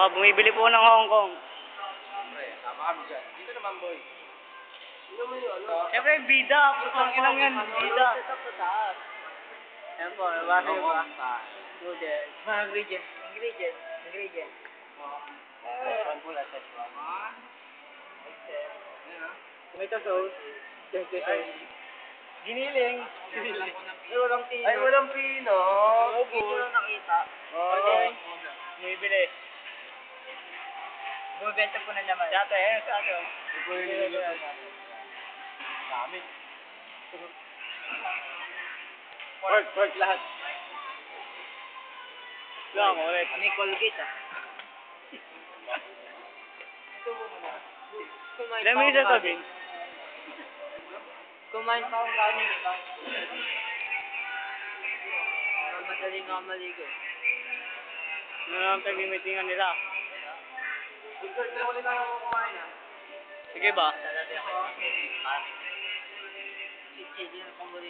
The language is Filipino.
Oh, bumibili po ng Hong Kong. Pre, tama kami dyan. Dito naman, boy. Dito mo yung ano? Siyempre, bida. Putang ilang yan, bida. Yan po, nabasa niyo ba? Noodles. Mga ingredients. Ingredients. Ingredients. Tomato sauce. Tomato sauce. Giniling. Giniling. Ay, walang pino. Ay, walang pino. Pino na nakita. Oo. Okay. Bumibili. Bumibenta po na naman. Dati, ayun sa akin. Ito yung niluluto natin. Dami. Pork, pork lahat. Lang, ulit. Ano yung Colgate ah? Minutes na to, Vin? Kumain pa akong kanin. Madaling nga maligo. Ano lang pag-meetingan nila? Sige ba? Na pang